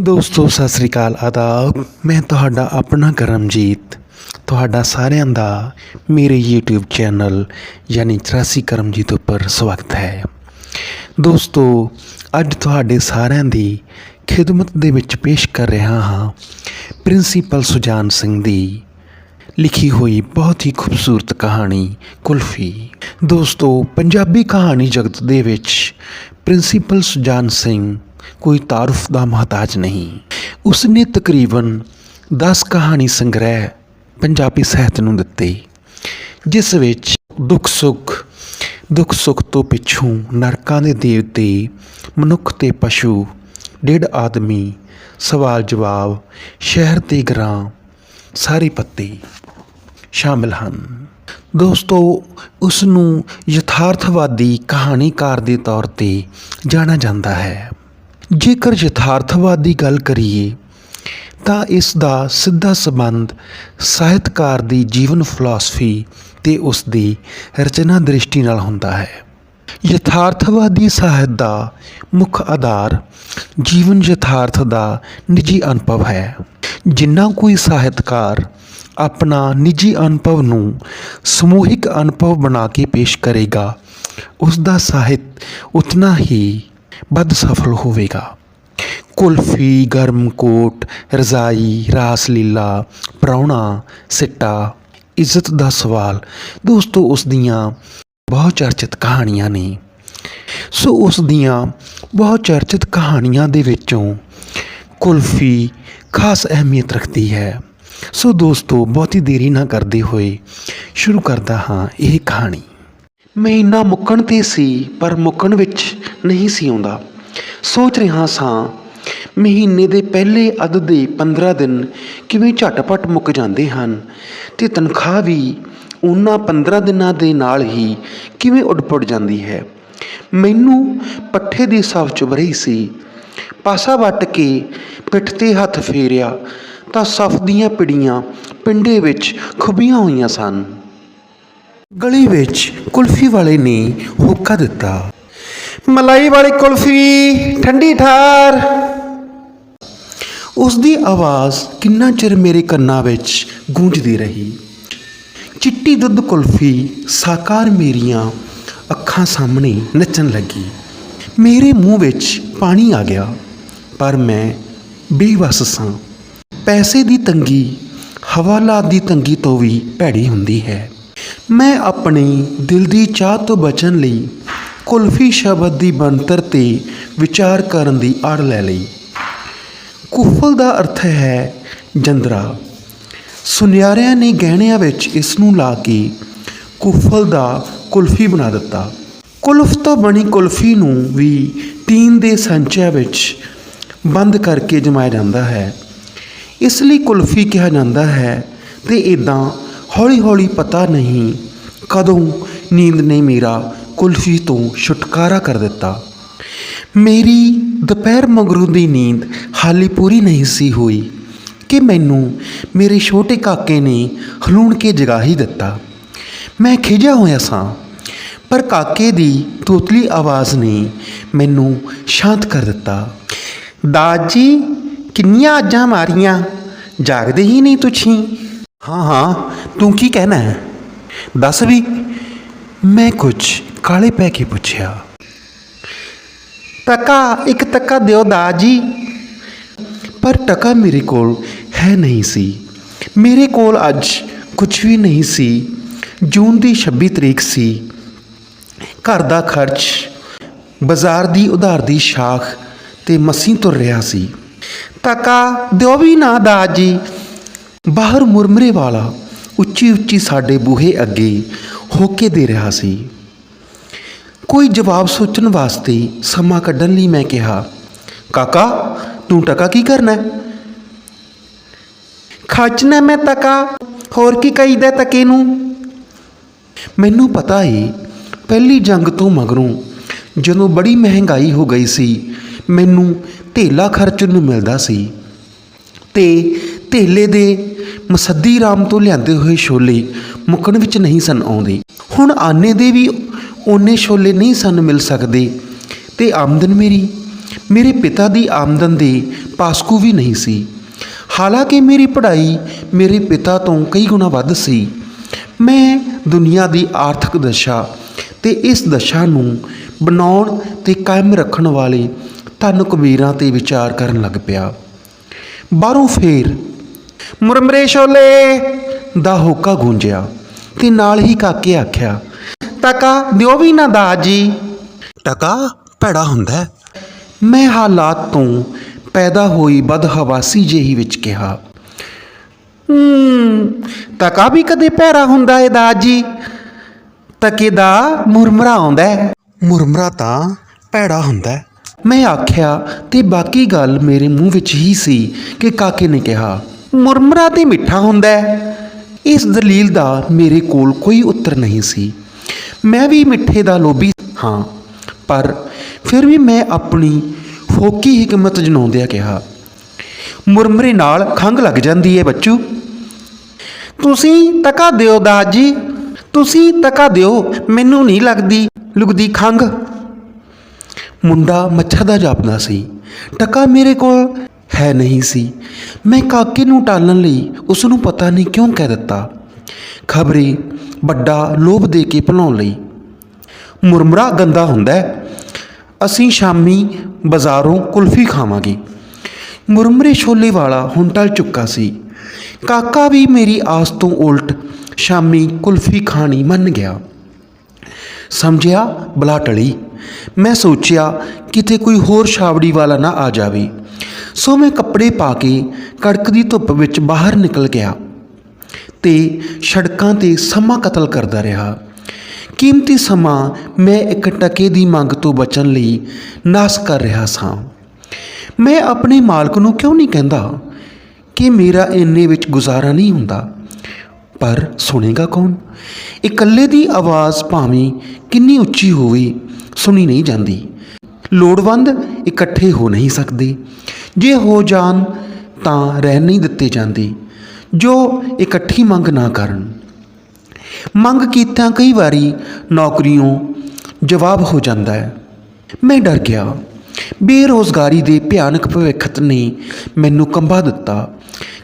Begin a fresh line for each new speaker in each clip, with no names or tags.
ਦੋਸਤੋ, ਸਤਿ ਸ੍ਰੀ ਅਕਾਲ, ਆਦਾਬ। ਮੈਂ ਤੁਹਾਡਾ ਆਪਣਾ ਕਰਮਜੀਤ। ਤੁਹਾਡਾ ਸਾਰਿਆਂ ਦਾ ਮੇਰੇ YouTube ਚੈਨਲ, ਯਾਨੀ 84 ਕਰਮਜੀਤ ਉੱਪਰ ਸਵਾਗਤ ਹੈ। ਦੋਸਤੋ, ਅੱਜ ਤੁਹਾਡੇ ਸਾਰਿਆਂ ਦੀ ਖਿਦਮਤ ਦੇ ਵਿੱਚ ਪੇਸ਼ ਕਰ ਰਿਹਾ ਹਾਂ ਪ੍ਰਿੰਸੀਪਲ ਸੁਜਾਨ ਸਿੰਘ ਦੀ ਲਿਖੀ ਹੋਈ ਬਹੁਤ ਹੀ ਖੂਬਸੂਰਤ ਕਹਾਣੀ, ਕੁਲਫੀ। ਦੋਸਤੋ, ਪੰਜਾਬੀ ਕਹਾਣੀ ਜਗਤ ਦੇ ਵਿੱਚ ਪ੍ਰਿੰਸੀਪਲ ਸੁਜਾਨ ਸਿੰਘ ਕੋਈ ਤਾਰਫ ਦਾ ਮਹਤਾਜ ਨਹੀਂ। ਉਸਨੇ ਤਕਰੀਬਨ 10 ਕਹਾਣੀ ਸੰਗ੍ਰਹਿ ਪੰਜਾਬੀ ਸਾਹਿਤ ਨੂੰ ਦਿੱਤੇ, ਜਿਸ ਵਿੱਚ ਦੁੱਖ ਸੁੱਖ ਦੁੱਖ ਸੁੱਖ ਤੋਂ ਪਿੱਛੋਂ ਨਰਕਾਂ ਦੇ ਦੇਵਤੇ ਮਨੁੱਖ ਤੇ ਪਸ਼ੂ ਡੇਢ ਆਦਮੀ, ਸਵਾਲ ਜਵਾਬ, ਸ਼ਹਿਰ ਤੇ ਗਰਾਂ, ਸਾਰੇ ਪੱਤੇ ਸ਼ਾਮਿਲ ਹਨ। ਦੋਸਤੋ ਉਸ ਨੂੰ ਯਥਾਰਥਵਾਦੀ ਕਹਾਣੀਕਾਰ ਦੇ ਤੌਰ ਤੇ ਜਾਣਿਆ ਜਾਂਦਾ ਹੈ। ਜੇਕਰ ਯਥਾਰਥਵਾਦ ਦੀ ਗੱਲ ਕਰੀਏ, ਤਾਂ ਇਸ ਦਾ ਸਿੱਧਾ ਸੰਬੰਧ ਸਾਹਿਤਕਾਰ ਦੀ ਜੀਵਨ ਫਿਲਾਸਫੀ ਤੇ ਉਸ ਦੀ ਰਚਨਾ ਦ੍ਰਿਸ਼ਟੀ ਨਾਲ ਹੁੰਦਾ ਹੈ। ਯਥਾਰਥਵਾਦੀ ਸਾਹਿਤ ਦਾ ਮੁੱਖ ਆਧਾਰ ਜੀਵਨ ਯਥਾਰਥ ਦਾ ਨਿੱਜੀ ਅਨੁਭਵ ਹੈ। ਜਿੰਨਾ ਕੋਈ ਸਾਹਿਤਕਾਰ ਆਪਣਾ ਨਿੱਜੀ ਅਨੁਭਵ ਨੂੰ ਸਮੂਹਿਕ ਅਨੁਭਵ ਬਣਾ ਕੇ ਪੇਸ਼ ਕਰੇਗਾ ਉਸ ਦਾ ਸਾਹਿਤ ਉਤਨਾ ਹੀ ਵੱਧ ਸਫਲ ਹੋਵੇਗਾ। ਕੁਲਫੀ, ਗਰਮ ਕੋਟ, ਰਜ਼ਾਈ, ਰਾਸ ਲੀਲਾ, ਪ੍ਰਾਹੁਣਾ, ਸਿੱਟਾ, ਇੱਜ਼ਤ ਦਾ ਸਵਾਲ। ਦੋਸਤੋ, ਉਸ ਦੀਆਂ ਬਹੁਤ ਚਰਚਿਤ ਕਹਾਣੀਆਂ ਨੇ। ਸੋ, ਉਸ ਦੀਆਂ ਬਹੁਤ ਚਰਚਿਤ ਕਹਾਣੀਆਂ ਦੇ ਵਿੱਚੋਂ ਕੁਲਫੀ ਖਾਸ ਅਹਿਮੀਅਤ ਰੱਖਦੀ ਹੈ। ਸੋ, ਦੋਸਤੋ, ਬਹੁਤੀ ਦੇਰੀ ਨਾ ਕਰਦੇ ਹੋਏ ਸ਼ੁਰੂ ਕਰਦਾ ਹਾਂ ਇਹ ਕਹਾਣੀ। ਮਹੀਨਾ ਮੁੱਕਣ ਤੇ ਸੀ, ਪਰ ਮੁੱਕਣ ਵਿੱਚ ਨਹੀਂ ਸੀ ਆਉਂਦਾ। ਸੋਚ ਰਿਹਾ ਸਾਂ, ਮਹੀਨੇ ਦੇ ਪਹਿਲੇ ਅੱਧ ਦੇ 15 ਦਿਨ ਕਿਵੇਂ ਝਟਪਟ ਮੁੱਕ ਜਾਂਦੇ ਹਨ ਤੇ ਤਨਖਾਹ ਵੀ ਉਹਨਾਂ 15 ਦਿਨਾਂ ਦੇ ਨਾਲ ਹੀ ਕਿਵੇਂ ਉੱਡਪੁੱਡ ਜਾਂਦੀ ਹੈ। ਮੈਨੂੰ ਪੱਠੇ ਦੀ ਸਾਫ਼ ਚੁਭ ਰਹੀ ਸੀ। ਪਾਸਾ ਵੱਟ ਕੇ ਪਿੱਠ ਤੇ ਹੱਥ ਫੇਰਿਆ ਤਾਂ ਸਫ ਦੀਆਂ ਪਿੜੀਆਂ ਪਿੰਡੇ ਵਿੱਚ ਖੁੱਬੀਆਂ ਹੋਈਆਂ ਸਨ। ਗਲੀ ਵਿੱਚ ਕੁਲਫੀ ਵਾਲੇ ਨੇ ਹੋਕਾ ਦਿੱਤਾ। ਮਲਾਈ ਵਾਲੀ ਕੁਲਫੀ, ਠੰਡੀ ਠਾਰ। ਉਸ ਦੀ ਆਵਾਜ਼ ਕਿੰਨਾ ਚਿਰ ਮੇਰੇ ਕੰਨਾਂ ਵਿੱਚ ਗੂੰਜਦੀ ਰਹੀ। ਚਿੱਟੀ ਦੁੱਧ ਕੁਲਫੀ ਸਾਕਾਰ ਮੇਰੀਆਂ ਅੱਖਾਂ ਸਾਹਮਣੇ ਨੱਚਣ ਲੱਗੀ। ਮੇਰੇ ਮੂੰਹ ਵਿੱਚ ਪਾਣੀ ਆ ਗਿਆ, ਪਰ ਮੈਂ ਬੇਵਸ ਸਾਂ। ਪੈਸੇ ਦੀ ਤੰਗੀ ਹਵਾਲਾਤ ਦੀ ਤੰਗੀ ਤੋਂ ਵੀ ਭੈੜੀ ਹੁੰਦੀ ਹੈ। ਮੈਂ ਆਪਣੇ ਦਿਲ ਦੀ ਚਾਹ ਤੋਂ ਬਚਣ ਲਈ ਕੁਲਫੀ ਸ਼ਬਦ ਦੀ ਬਣਤਰ ਤੇ ਵਿਚਾਰ ਕਰਨ ਦੀ ਆੜ ਲੈ ਲਈ। ਕੁਫਲ ਦਾ ਅਰਥ ਹੈ, ਜੰਦਰਾ। ਸੁਨਿਆਰਿਆਂ ਨੇ ਗਹਿਣਿਆਂ ਵਿੱਚ ਇਸ ਨੂੰ ਲਾ ਕੇ ਕੁਫਲ ਦਾ ਕੁਲਫੀ ਬਣਾ ਦਿੱਤਾ। ਕੁਲਫ ਤੋਂ ਬਣੀ ਕੁਲਫੀ ਨੂੰ ਵੀ ਟੀਨ ਦੇ ਸੰਚਿਆ ਵਿੱਚ ਬੰਦ ਕਰਕੇ ਜਮਾਇਆ ਜਾਂਦਾ ਹੈ। ਇਸ ਲਈ ਕੁਲਫੀ ਕਿਹਾ ਜਾਂਦਾ ਹੈ ਤੇ ਇਦਾਂ ਹੌਲੀ ਹੌਲੀ ਪਤਾ ਨਹੀਂ ਕਦੋਂ ਨੀਂਦ ਨੇ ਮੇਰਾ ਕੁਲਫੀ ਤੋਂ ਛੁਟਕਾਰਾ ਕਰ ਦਿੱਤਾ। ਮੇਰੀ ਦੁਪਹਿਰ ਮਗਰੋਂ ਦੀ ਨੀਂਦ ਹਾਲੇ ਪੂਰੀ ਨਹੀਂ ਸੀ ਹੋਈ ਕਿ ਮੈਨੂੰ ਮੇਰੇ ਛੋਟੇ ਕਾਕੇ ਨੇ ਹਲੂਣ ਕੇ ਜਗਾ ਹੀ ਦਿੱਤਾ। ਮੈਂ ਖਿਜਿਆ ਹੋਇਆ ਸਾਂ, ਪਰ ਕਾਕੇ ਦੀ ਤੋਤਲੀ ਆਵਾਜ਼ ਨੇ ਮੈਨੂੰ ਸ਼ਾਂਤ ਕਰ ਦਿੱਤਾ। ਦਾਜੀ ਕਿੰਨੀਆਂ ਆਜਾਂ ਮਾਰੀਆਂ, ਜਾਗਦੇ ਹੀ ਨਹੀਂ ਤੁਸੀਂ? ਹਾਂ ਹਾਂ, ਤੂੰ ਕੀ ਕਹਿਣਾ ਹੈ? ਦੱਸ ਵੀ, ਮੈਂ ਕੁਝ ਕਾਲੇ ਪੈ ਕੇ ਪੁੱਛਿਆ। ਟਕਾ, ਇੱਕ ਟਕਾ ਦਿਓ ਦਾਜੀ ਪਰ ਟਕਾ ਮੇਰੇ ਕੋਲ ਹੈ ਨਹੀਂ ਸੀ। ਮੇਰੇ ਕੋਲ ਅੱਜ ਕੁਝ ਵੀ ਨਹੀਂ ਸੀ। ਜੂਨ ਦੀ 26 ਤਰੀਕ ਸੀ। ਘਰ ਦਾ ਖਰਚ, ਬਾਜ਼ਾਰ ਦੀ ਉਧਾਰ ਦੀ ਸ਼ਾਖ ਤੇ ਮਸੀਂ ਤੁਰ ਰਿਹਾ ਸੀ। ਟਕਾ, ਦਿਓ ਵੀ ਨਾ ਦਾਜੀ ਬਾਹਰ ਮੁਰਮਰੇ ਵਾਲਾ ਉੱਚੀ ਉੱਚੀ ਸਾਡੇ ਬੂਹੇ ਅੱਗੇ ਹੋਕੇ ਦੇ ਰਿਹਾ ਸੀ। ਕੋਈ ਜਵਾਬ ਸੋਚਣ ਵਾਸਤੇ ਸਮਾਂ ਕੱਢਣ ਲਈ ਮੈਂ ਕਿਹਾ, ਕਾਕਾ, ਤੂੰ ਟਕਾ ਕੀ ਕਰਨਾ ਖਰਚਣਾ ਮੈਂ ਤਕਾ, ਹੋਰ ਕੀ ਕਹੀਦਾ ਤਕੇ ਨੂੰ? ਮੈਨੂੰ ਪਤਾ ਏ, ਪਹਿਲੀ ਜੰਗ ਤੋਂ ਮਗਰੋਂ ਜਦੋਂ ਬੜੀ ਮਹਿੰਗਾਈ ਹੋ ਗਈ ਸੀ, ਮੈਨੂੰ ਢੇਲਾ ਖਰਚਣ ਨੂੰ ਮਿਲਦਾ ਸੀ ਤੇ ਧੇਲੇ ਦੇ ਮਸੱਦੀ ਰਾਮ ਤੋਂ ਲਿਆਂਦੇ ਹੋਏ ਛੋਲੇ ਮੁੱਕਣ ਵਿੱਚ ਨਹੀਂ ਸਨ ਆਉਂਦੇ। ਹੁਣ ਆਨੇ ਦੇ ਵੀ ਓਨੇ ਛੋਲੇ ਨਹੀਂ ਸਨ ਮਿਲ ਸਕਦੇ। ਤੇ ਆਮਦਨ ਮੇਰੀ, ਮੇਰੇ ਪਿਤਾ ਦੀ ਆਮਦਨ ਦੇ ਪਾਸਕੂ ਵੀ ਨਹੀਂ ਸੀ। ਹਾਲਾਂਕਿ ਮੇਰੀ ਪੜ੍ਹਾਈ ਮੇਰੇ ਪਿਤਾ ਤੋਂ ਕਈ ਗੁਣਾ ਵੱਧ ਸੀ। ਮੈਂ ਦੁਨੀਆ ਦੀ ਆਰਥਿਕ ਦਸ਼ਾ ਤੇ ਇਸ ਦਸ਼ਾ ਨੂੰ ਬਣਾਉਣ ਤੇ ਕਾਇਮ ਰੱਖਣ ਵਾਲੇ ਧਨ ਕਬੀਰਾਂ ਤੇ ਵਿਚਾਰ ਕਰਨ ਲੱਗ ਪਿਆ। ਬਾਹਰੋਂ ਫੇਰ ਮੁਰਮਰੇ ਛੋਲੇ ਦਾ ਹੋਕਾ ਗੂੰਜਿਆ ਤੇ ਨਾਲ ਹੀ ਕਾਕੇ ਆਖਿਆ ਟਕਾ ਦਿਓ ਵੀ ਨਾ ਦਾਜੀ ਟਕਾ ਭੈੜਾ ਹੁੰਦਾ। ਮੈਂ ਹਾਲਾਤ ਤੋਂ ਪੈਦਾ ਹੋਈ ਬਦਹਵਾਸੀ ਜਿਹੀ ਵਿੱਚ ਕਿਹਾ ਹੂੰ ਟਕਾ ਵੀ ਕਦੇ ਭੈੜਾ ਹੁੰਦਾ ਏ ਦਾਜੀ ਟਕੇ ਦਾ ਮੁਰਮਰਾ ਆਉਂਦਾ ਮੁਰਮਰਾ ਤਾਂ ਭੈੜਾ ਹੁੰਦਾ। ਮੈਂ ਆਖਿਆ ਤੇ ਬਾਕੀ ਗੱਲ ਮੇਰੇ ਮੂੰਹ ਵਿੱਚ ਹੀ ਸੀ ਕਿ ਕਾਕੇ ਨੇ ਕਿਹਾ ਮੁਰਮਰਾ ਤੇ ਮਿੱਠਾ ਹੁੰਦਾ ਹੈ। ਇਸ ਦਲੀਲ ਦਾ ਮੇਰੇ ਕੋਲ ਕੋਈ ਉੱਤਰ ਨਹੀਂ ਸੀ। ਮੈਂ ਵੀ ਮਿੱਠੇ ਦਾ ਲੋਭੀ ਹਾਂ, ਪਰ ਫਿਰ ਵੀ ਮੈਂ ਆਪਣੀ ਫੋਕੀ ਹਕਮਤ ਜਨਾਉਂਦਿਆਂ ਕਿਹਾ, ਮੁਰਮਰੇ ਨਾਲ ਖੰਘ ਲੱਗ ਜਾਂਦੀ ਹੈ ਬੱਚੂ। ਤੁਸੀਂ ਤਕਾ ਦਿਓ ਦਾਜੀ ਤੁਸੀਂ ਤਕਾ ਦਿਓ, ਮੈਨੂੰ ਨਹੀਂ ਲੱਗਦੀ ਲੁਗਦੀ ਖੰਘ। ਮੁੰਡਾ ਮੱਛਰ ਦਾ ਜਾਪਦਾ ਸੀ। ਟਕਾ ਮੇਰੇ ਕੋਲ ਹੈ ਨਹੀਂ ਸੀ। ਮੈਂ ਕਾਕੇ ਨੂੰ ਟਾਲਣ ਲਈ ਉਸ ਨੂੰ ਪਤਾ ਨਹੀਂ ਕਿਉਂ ਕਹਿ ਦਿੱਤਾ। ਖਬਰੇ ਵੱਡਾ ਲੋਭ ਦੇ ਕੇ ਭੁਲਾਉਣ ਲਈ। ਮੁਰਮਰਾ ਗੰਦਾ ਹੁੰਦਾ ਅਸੀਂ ਸ਼ਾਮੀ ਬਾਜ਼ਾਰੋਂ ਕੁਲਫੀ ਖਾਵਾਂਗੇ। ਮੁਰਮਰੇ ਛੋਲੇ ਵਾਲਾ ਹੁਣ ਟਲ ਚੁੱਕਾ ਸੀ। ਕਾਕਾ ਵੀ ਮੇਰੀ ਆਸ ਤੋਂ ਉਲਟ ਸ਼ਾਮੀ ਕੁਲਫੀ ਖਾਣੀ ਮੰਨ ਗਿਆ। ਸਮਝਿਆ ਬਲਾ ਟਲੀ ਮੈਂ ਸੋਚਿਆ ਕਿਤੇ ਕੋਈ ਹੋਰ ਛਾਵੜੀ ਵਾਲਾ ਨਾ ਆ ਜਾਵੇ। ਸੋ ਮੈਂ ਕੱਪੜੇ ਪਾ ਕੇ ਕੜਕਦੀ ਧੁੱਪ ਵਿੱਚ ਬਾਹਰ ਨਿਕਲ ਗਿਆ ਤੇ ਸੜਕਾਂ ਤੇ ਸਮਾਂ ਕਤਲ ਕਰਦਾ ਰਿਹਾ। ਕੀਮਤੀ ਸਮਾਂ ਮੈਂ ਇੱਕ ਟਕੇ ਦੀ ਮੰਗ ਤੋਂ ਬਚਣ ਲਈ ਨਾਸ ਕਰ ਰਿਹਾ ਸਾਂ। ਮੈਂ ਆਪਣੇ ਮਾਲਕ ਨੂੰ ਕਿਉਂ ਨਹੀਂ ਕਹਿੰਦਾ ਕਿ ਮੇਰਾ ਇੰਨੇ ਵਿੱਚ ਗੁਜ਼ਾਰਾ ਨਹੀਂ ਹੁੰਦਾ? ਪਰ ਸੁਣੇਗਾ ਕੌਣ? ਇਕੱਲੇ ਦੀ ਆਵਾਜ਼ ਭਾਵੇਂ ਕਿੰਨੀ ਉੱਚੀ ਹੋਵੇ, ਸੁਣੀ ਨਹੀਂ ਜਾਂਦੀ। ਲੋੜਵੰਦ ਇਕੱਠੇ ਹੋ ਨਹੀਂ ਸਕਦੇ। ਜੇ ਹੋ ਜਾਣ ਤਾਂ ਰਹਿ ਨਹੀਂ ਦਿੱਤੇ ਜਾਂਦੇ। ਜੋ ਇਕੱਠੀ ਮੰਗ ਨਾ ਕਰਨ। ਮੰਗ ਕੀਤਾ ਕਈ ਵਾਰੀ ਨੌਕਰੀਓਂ ਜਵਾਬ ਹੋ ਜਾਂਦਾ ਹੈ। ਮੈਂ ਡਰ ਗਿਆ। ਬੇਰੋਜ਼ਗਾਰੀ ਦੇ ਭਿਆਨਕ ਭਵਿੱਖਤ ਨੇ ਮੈਨੂੰ ਕੰਬਾ ਦਿੱਤਾ।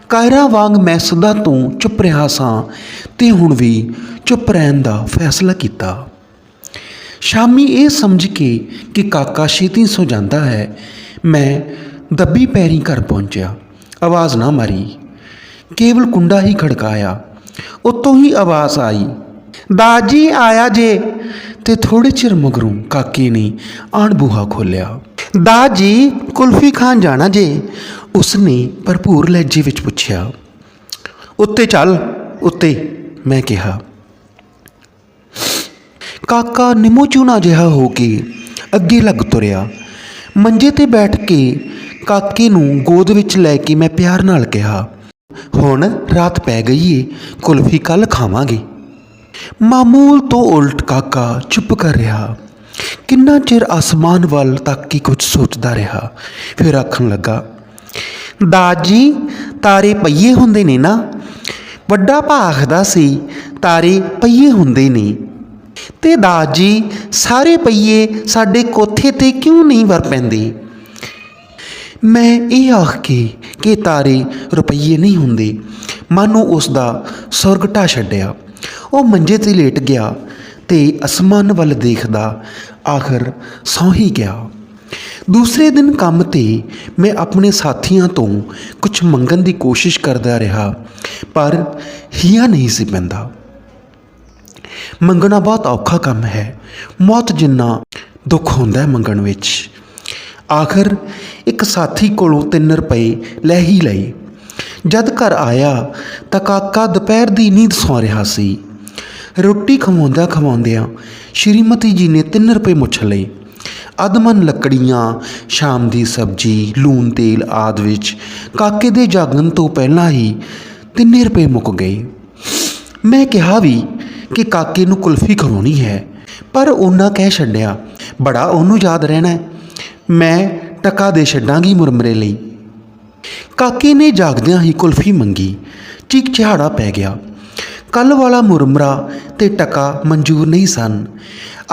ਕਾਇਰਾ ਵਾਂਗ ਮੈਂ ਸਦਾ ਤੋਂ ਚੁੱਪ ਰਿਹਾ ਸਾਂ ਤੇ ਹੁਣ ਵੀ ਚੁੱਪ ਰਹਿਣ ਦਾ ਫੈਸਲਾ ਕੀਤਾ। ਸ਼ਾਮੀ ਇਹ ਸਮਝ ਕੇ ਕਿ ਕਾਕਾ ਛੇਤੀ ਸੋ ਜਾਂਦਾ ਹੈ। ਮੈਂ ਦੱਬੀ ਪੈਰੀ ਘਰ ਪਹੁੰਚਿਆ। ਆਵਾਜ਼ ਨਾ ਮਾਰੀ। ਕੇਵਲ ਕੁੰਡਾ ਹੀ ਖੜਕਾਇਆ। ਉਤੋਂ ਹੀ ਆਵਾਜ਼ ਆਈ, ਦਾਜੀ ਆਇਆ ਜੇ। ਤੇ ਥੋੜੇ ਚਿਰ ਮਗਰੋਂ ਕਾਕੇ ਨੇ ਆਣ ਬੂਹਾ ਖੋਲਿਆ ਦਾਜੀ, ਕੁਲਫੀ ਖਾਨ ਜਾਣਾ ਜੇ? ਉਸਨੇ ਭਰਪੂਰ ਲਹਿਜੇ ਵਿੱਚ ਪੁੱਛਿਆ। ਉੱਤੇ ਚੱਲ, ਉੱਤੇ, ਮੈਂ ਕਿਹਾ। ਕਾਕਾ ਨਿਮੋ ਚੂਨਾ ਜਿਹਾ ਹੋ ਕੇ ਅੱਗੇ ਲੱਗ ਤੁਰਿਆ। ਮੰਜੇ ਤੇ ਬੈਠ ਕੇ ਕਾਕੇ ਨੂੰ ਗੋਦ ਵਿੱਚ ਲੈ ਕੇ ਮੈਂ ਪਿਆਰ ਨਾਲ ਕਿਹਾ, ਹੁਣ ਰਾਤ ਪੈ ਗਈ ਏ, ਕੁਲਫੀ ਕੱਲ ਖਾਵਾਂਗੇ। ਮਾਮੂਲ ਤੋਂ ਉਲਟ ਕਾਕਾ ਚੁੱਪ ਕਰ ਰਿਹਾ। ਕਿੰਨਾ ਚਿਰ ਆਸਮਾਨ ਵੱਲ ਤੱਕ ਕੇ ਕੁਝ ਸੋਚਦਾ ਰਿਹਾ, ਫਿਰ ਆਖਣ ਲੱਗਾ, ਦਾਜੀ, ਤਾਰੇ ਪਈਏ ਹੁੰਦੇ ਨੇ ਨਾ। ਵੱਡਾ ਭਾਖਦਾ ਸੀ, ਤਾਰੇ ਪਈਏ ਹੁੰਦੇ ਨੇ। ਤੇ ਦਾਜੀ, ਸਾਰੇ ਪਈਏ ਸਾਡੇ ਕੋਥੇ ਤੇ ਕਿਉਂ ਨਹੀਂ ਵਰ ਪੈਂਦੇ? ਮੈਂ ਇਹ ਆਖ ਕੇ ਕਿ ਤਾਰੇ ਰੁਪਈਏ ਨਹੀਂ ਹੁੰਦੇ। ਮਨ ਨੂੰ ਉਸ ਦਾ ਸੁਰਗ ਢਾ ਛੱਡਿਆ। ਉਹ ਮੰਜੇ ਤੇ ਲੇਟ ਗਿਆ ਤੇ ਅਸਮਾਨ ਵੱਲ ਦੇਖਦਾ ਆਖਰ ਸੌਂ ਹੀ ਗਿਆ। ਦੂਸਰੇ ਦਿਨ ਕੰਮ ਤੇ ਮੈਂ ਆਪਣੇ ਸਾਥੀਆਂ ਤੋਂ ਕੁਝ ਮੰਗਣ ਦੀ ਕੋਸ਼ਿਸ਼ ਕਰਦਾ ਰਿਹਾ, ਪਰ ਹਿਆ ਨਹੀਂ ਸੀ ਪੈਂਦਾ। ਮੰਗਣਾ ਬਹੁਤ ਔਖਾ ਕੰਮ ਹੈ। ਮੌਤ ਜਿੰਨਾ ਦੁੱਖ ਹੁੰਦਾ ਹੈ ਮੰਗਣ ਵਿੱਚ। ਆਖਰ ਇੱਕ ਸਾਥੀ ਕੋਲੋਂ 3 ਰੁਪਏ ਲੈ ਹੀ ਲਏ। ਜਦ ਘਰ ਆਇਆ ਤਾਂ ਕਾਕਾ ਦੁਪਹਿਰ ਦੀ ਨੀਂਦ ਸੌ ਰਿਹਾ ਸੀ। ਰੋਟੀ ਖਵਾਉਂਦਾ ਖਵਾਉਂਦਿਆਂ ਸ਼੍ਰੀਮਤੀ ਜੀ ਨੇ 3 ਰੁਪਏ ਮੁੱਛ ਲਏ। ਅਦਮਨ ਲੱਕੜੀਆਂ, ਸ਼ਾਮ ਦੀ ਸਬਜ਼ੀ, ਲੂਣ ਤੇਲ ਆਦ ਵਿੱਚ ਕਾਕੇ ਦੇ ਜਾਗਣ ਤੋਂ ਪਹਿਲਾਂ ਹੀ 3 ਰੁਪਏ ਮੁੱਕ ਗਏ। ਮੈਂ ਕਿਹਾ ਵੀ ਕਿ ਕਾਕੇ ਨੂੰ ਕੁਲਫੀ ਖਵਾਉਣੀ ਹੈ, ਪਰ ਉਹਨਾਂ ਕਹਿ ਛੱਡਿਆ, ਬੜਾ ਉਹਨੂੰ ਯਾਦ ਰਹਿਣਾ ਮੈਂ ਟਕਾ ਦੇ ਛੱਡਾਂਗੀ ਮੁਰਮਰੇ ਲਈ। ਕਾਕੇ ਨੇ ਜਾਗਦਿਆਂ ਹੀ ਕੁਲਫੀ ਮੰਗੀ, ਚੀਕ ਚਿਹਾੜਾ ਪੈ ਗਿਆ। ਕੱਲ ਵਾਲਾ ਮੁਰਮਰਾ ਤੇ ਟਕਾ ਮਨਜ਼ੂਰ ਨਹੀਂ ਸਨ।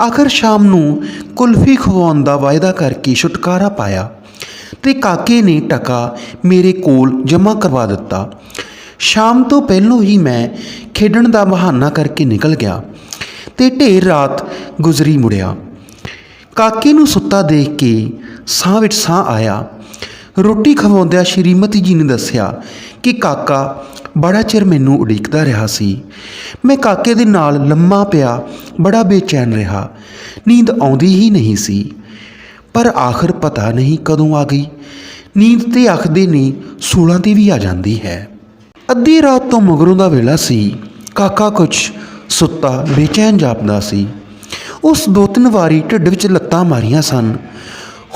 ਆਖਰ ਸ਼ਾਮ ਨੂੰ ਕੁਲਫੀ ਖਵਾਉਣ ਦਾ ਵਾਅਦਾ ਕਰਕੇ ਛੁਟਕਾਰਾ ਪਾਇਆ ਤੇ ਕਾਕੇ ਨੇ ਟਕਾ ਮੇਰੇ ਕੋਲ ਜਮ੍ਹਾਂ ਕਰਵਾ ਦਿੱਤਾ। ਸ਼ਾਮ ਤੋਂ ਪਹਿਲਾਂ ਹੀ ਮੈਂ ਖੇਡਣ ਦਾ ਬਹਾਨਾ ਕਰਕੇ ਨਿਕਲ ਗਿਆ ਤੇ ਢੇਰ ਰਾਤ ਗੁਜ਼ਰੀ ਮੁੜਿਆ। ਕਾਕੇ ਨੂੰ ਸੁੱਤਾ ਦੇਖ ਕੇ ਸਾਹ ਵਿੱਚ ਸਾਹ ਆਇਆ। ਰੋਟੀ ਖਵਾਉਂਦਿਆਂ ਸ਼੍ਰੀਮਤੀ ਜੀ ਨੇ ਦੱਸਿਆ ਕਿ ਕਾਕਾ ਬੜਾ ਚਿਰ ਮੈਨੂੰ ਉਡੀਕਦਾ ਰਿਹਾ ਸੀ। ਮੈਂ ਕਾਕੇ ਦੇ ਨਾਲ ਲੰਮਾ ਪਿਆ, ਬੜਾ ਬੇਚੈਨ ਰਿਹਾ। ਨੀਂਦ ਆਉਂਦੀ ਹੀ ਨਹੀਂ ਸੀ। ਪਰ ਆਖਰ ਪਤਾ ਨਹੀਂ ਕਦੋਂ ਆ ਗਈ। ਨੀਂਦ ਤੇ ਆਖਦੇ ਨੇ 16 ਤੇ ਵੀ ਆ ਜਾਂਦੀ ਹੈ। ਅੱਧੀ ਰਾਤ ਤੋਂ ਮਗਰੋਂ ਦਾ ਵੇਲਾ ਸੀ। ਕਾਕਾ ਕੁਝ ਸੁੱਤਾ, ਬੇਚੈਨ ਜਾਪਦਾ ਸੀ। ਉਸ ਦੋ ਤਿੰਨ ਵਾਰੀ ਢਿੱਡ ਵਿੱਚ ਲੱਤਾਂ ਮਾਰੀਆਂ ਸਨ।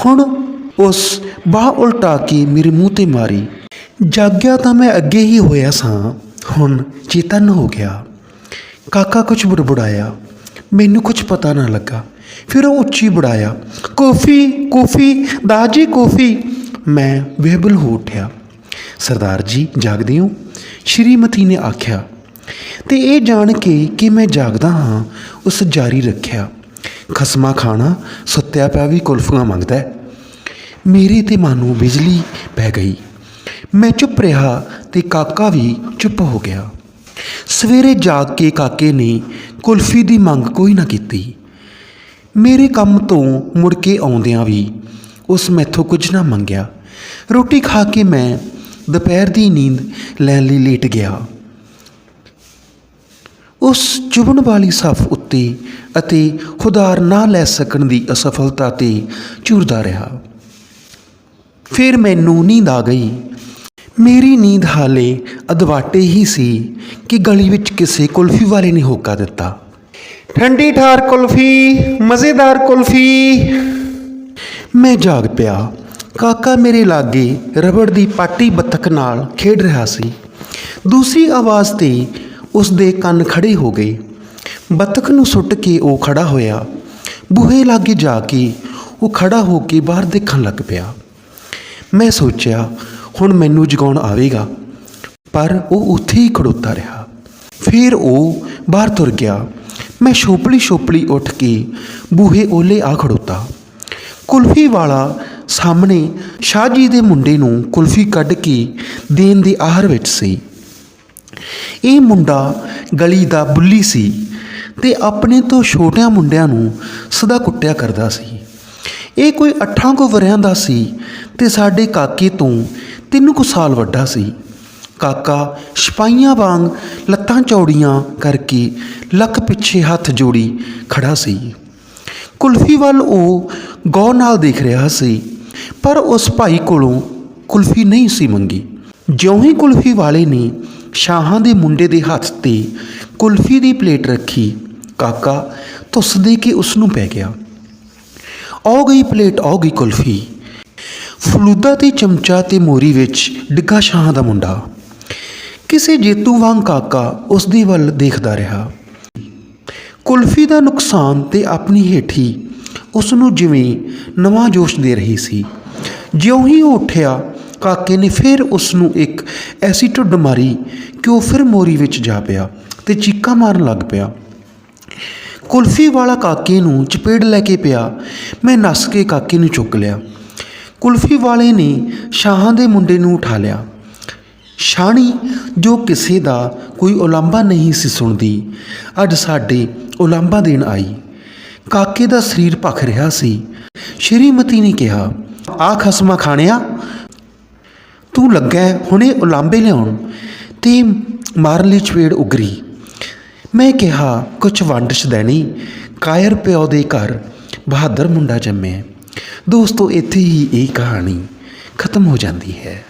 ਹੁਣ ਉਸ ਬਾਹ ਉਲਟਾ ਕੇ ਮੇਰੇ ਮੂੰਹ ਤੇ ਮਾਰੀ। ਜਾਗਿਆ ਤਾਂ ਮੈਂ ਅੱਗੇ ਹੀ ਹੋਇਆ ਸਾਂ। ਹੁਣ ਚੇਤਨ ਹੋ ਗਿਆ। ਕਾਕਾ ਕੁਝ ਬੁੜਬੁੜਾਇਆ। ਮੈਨੂੰ ਕੁਝ ਪਤਾ ਨਾ ਲੱਗਾ। ਫਿਰ ਉਹ ਉੱਚੀ ਬੁੜਾਇਆ, ਕੌਫੀ ਕੌਫੀ, ਦਾਜੀ ਕੌਫੀ? ਮੈਂ ਬੇਬਲ ਹੋ ਉੱਠਿਆ। ਸਰਦਾਰ ਜੀ, ਜਾਗਦੇ ਹੋ? ਸ਼੍ਰੀਮਤੀ ਨੇ ਆਖਿਆ। ਤੇ ਇਹ ਜਾਣ ਕੇ ਕਿ ਮੈਂ ਜਾਗਦਾ ਹਾਂ, ਉਸ ਜਾਰੀ ਰੱਖਿਆ। ਖਸਮਾ ਖਾਣਾ, ਸੁੱਤਿਆ ਪਿਆ ਵੀ ਕੁਲਫੀਆਂ ਮੰਗਦਾ ਹੈ। ਮੇਰੇ ਤੇ ਮਨ ਨੂੰ ਬਿਜਲੀ ਪੈ ਗਈ। ਮੈਂ ਚੁੱਪ ਰਿਹਾ ਤੇ ਕਾਕਾ ਵੀ ਚੁੱਪ ਹੋ ਗਿਆ। ਸਵੇਰੇ ਜਾਗ ਕੇ ਕਾਕੇ ਨੇ ਕੁਲਫੀ ਦੀ ਮੰਗ ਕੋਈ ਨਾ ਕੀਤੀ। ਮੇਰੇ ਕੰਮ ਤੋਂ ਮੁੜ ਕੇ ਆਉਂਦਿਆਂ ਵੀ ਉਸ ਮੈਥੋਂ ਕੁਝ ਨਾ ਮੰਗਿਆ। ਰੋਟੀ ਖਾ ਕੇ ਮੈਂ ਦੁਪਹਿਰ ਦੀ ਨੀਂਦ ਲੈਣ ਲਈ ਲੇਟ ਗਿਆ। ਉਸ ਚੁਭਣ ਵਾਲੀ ਸਫ ਉੱਤੇ ਅਤੇ ਖੁਦਾਰ ਨਾ ਲੈ ਸਕਣ ਦੀ ਅਸਫਲਤਾ ਤੇ ਝੁਰਦਾ ਰਿਹਾ। ਫਿਰ ਮੈਨੂੰ ਨੀਂਦ ਆ ਗਈ। ਮੇਰੀ ਨੀਂਦ ਹਾਲੇ ਅਦਵਾਟੇ ਹੀ ਸੀ ਕਿ ਗਲੀ ਵਿੱਚ ਕਿਸੇ ਕੁਲਫੀ ਵਾਲੇ ਨੇ ਹੋਕਾ ਦਿੱਤਾ। ਠੰਡੀ ਠਾਰ ਕੁਲਫੀ, ਮਜ਼ੇਦਾਰ ਕੁਲਫੀ। ਮੈਂ ਜਾਗ ਪਿਆ। ਕਾਕਾ ਮੇਰੇ ਲਾਗੇ ਰਬੜ ਦੀ ਪਾਟੀ ਬੱਤਖ ਨਾਲ ਖੇਡ ਰਿਹਾ ਸੀ। ਦੂਸਰੀ ਆਵਾਜ਼ ਤੇ ਉਸ ਦੇ ਕੰਨ ਖੜੇ ਹੋ ਗਏ। ਬਤਖ ਨੂੰ ਸੁੱਟ ਕੇ ਉਹ ਖੜਾ ਹੋਇਆ। ਬੂਹੇ ਲਾਗੇ ਜਾ ਕੇ ਉਹ ਖੜਾ ਹੋ ਕੇ ਬਾਹਰ ਦੇਖਣ ਲੱਗ ਪਿਆ। ਮੈਂ ਸੋਚਿਆ, ਹੁਣ ਮੈਨੂੰ ਜਗਾਉਣ ਆਵੇਗਾ। ਪਰ ਉਹ ਉੱਥੇ ਹੀ ਖੜੋਤਾ ਰਿਹਾ। ਫਿਰ ਉਹ ਬਾਹਰ ਤੁਰ ਗਿਆ। ਮੈਂ ਛੋਪਲੀ ਛੋਪਲੀ ਉੱਠ ਕੇ ਬੂਹੇ ਓਲੇ ਆ ਖੜੋਤਾ। ਕੁਲਫੀ ਵਾਲਾ ਸਾਹਮਣੇ ਸ਼ਾਹ ਜੀ ਦੇ ਮੁੰਡੇ ਨੂੰ ਕੁਲਫੀ ਕੱਢ ਕੇ ਦੇਣ ਦੇ ਆਹਰ ਵਿੱਚ ਸੀ। ਇਹ ਮੁੰਡਾ ਗਲੀ ਦਾ ਬੁੱਲੀ ਸੀ ਤੇ ਆਪਣੇ ਤੋਂ ਛੋਟਿਆਂ ਮੁੰਡਿਆਂ ਨੂੰ ਸਦਾ ਕੁੱਟਿਆ ਕਰਦਾ ਸੀ। ਇਹ ਕੋਈ ਅੱਠਾਂ ਕੁ ਵਰਿਆਂ ਦਾ ਸੀ ਤੇ ਸਾਡੇ ਕਾਕੇ ਤੋਂ ਤਿੰਨ ਕੁ ਸਾਲ ਵੱਡਾ ਸੀ। ਕਾਕਾ ਸਿਪਾਹੀਆਂ ਵਾਂਗ ਲੱਤਾਂ ਚੌੜੀਆਂ ਕਰਕੇ ਲੱਕ ਪਿੱਛੇ ਹੱਥ ਜੋੜੀ ਖੜਾ ਸੀ। ਕੁਲਫੀ ਵੱਲ ਉਹ ਗੌ ਨਾਲ ਦੇਖ ਰਿਹਾ ਸੀ, ਪਰ ਉਸ ਭਾਈ ਕੋਲੋਂ ਕੁਲਫੀ ਨਹੀਂ ਸੀ ਮੰਗੀ। ਜਿਉਂ ਹੀ ਕੁਲਫੀ ਵਾਲੇ ਨੇ ਸ਼ਾਹਾਂ ਦੇ ਮੁੰਡੇ ਦੇ ਹੱਥ ਤੇ ਕੁਲਫੀ ਦੀ ਪਲੇਟ ਰੱਖੀ। ਕਾਕਾ ਧੁੱਸ ਦੇ ਕੇ ਉਸ ਨੂੰ ਪੈ ਗਿਆ? ਆਉ ਗਈ ਪਲੇਟ, ਆਉ ਗਈ ਕੁਲਫੀ। ਫਲੂਦਾ ਤੇ ਚਮਚਾ ਤੇ ਮੋਰੀ ਵਿੱਚ ਡਿੱਗਾ ਸ਼ਾਹਾਂ ਦਾ ਮੁੰਡਾ। ਕਿਸੇ ਜੇਤੂ ਵਾਂਗ ਕਾਕਾ ਉਸ ਦੀ ਵੱਲ ਦੇਖਦਾ ਰਿਹਾ। ਕੁਲਫੀ ਦਾ ਨੁਕਸਾਨ ਤੇ ਆਪਣੀ ਹੇਠੀ ਉਸ ਨੂੰ ਜਿਵੇਂ ਨਵਾਂ ਜੋਸ਼ ਦੇ ਰਹੀ ਸੀ। ਜਿਉਂ ਹੀ ਉਹ ਉੱਠਿਆ, ਕਾਕੇ ਨੇ ਫਿਰ ਉਸ ਨੂੰ ਇੱਕ ਐਸੀ ਢੁੱਡ ਮਾਰੀ ਕਿ ਉਹ ਫਿਰ ਮੋਰੀ ਵਿੱਚ ਜਾ ਪਿਆ ਤੇ ਚੀਕਾਂ ਮਾਰਨ ਲੱਗ ਪਿਆ। ਕੁਲਫੀ ਵਾਲਾ ਕਾਕੇ ਨੂੰ ਚਪੇੜ ਲੈ ਕੇ ਪਿਆ। ਮੈਂ ਨੱਸ ਕੇ ਕਾਕੇ ਨੂੰ ਚੁੱਕ ਲਿਆ। ਕੁਲਫੀ ਵਾਲੇ ਨੇ ਸ਼ਾਹਾਂ ਦੇ ਮੁੰਡੇ ਨੂੰ ਉਠਾ ਲਿਆ। ਸ਼ਾਣੀ ਜੋ ਕਿਸੇ ਦਾ ਕੋਈ ਉਲਾਂਭਾ ਨਹੀਂ ਸੀ ਸੁਣਦੀ, ਅੱਜ ਸਾਡੇ ਉਲਾਂਭਾ ਦੇਣ ਆਈ। ਕਾਕੇ ਦਾ ਸਰੀਰ ਭਖ ਰਿਹਾ ਸੀ। ਸ਼੍ਰੀਮਤੀ ਨੇ ਕਿਹਾ ਆ ਖਸਮਾ ਖਾਣਿਆ? ਤੂੰ ਲੱਗਾ ਹੁਣੇ ਉਲਾਂਭੇ ਲਿਆਉਣ ਤੇ ਮਾਰਨ ਲਈ ਚਪੇੜ ਉਗਰੀ। ਮੈਂ ਕਿਹਾ, ਕੁਛ ਵੰਡ ਛਦੈਣੀ, ਕਾਇਰ ਪਿਓ ਦੇ ਘਰ ਬਹਾਦਰ ਮੁੰਡਾ ਜੰਮਿਆ। ਦੋਸਤੋ, ਇੱਥੇ ਹੀ ਇਹ ਕਹਾਣੀ ਖਤਮ ਹੋ ਜਾਂਦੀ ਹੈ।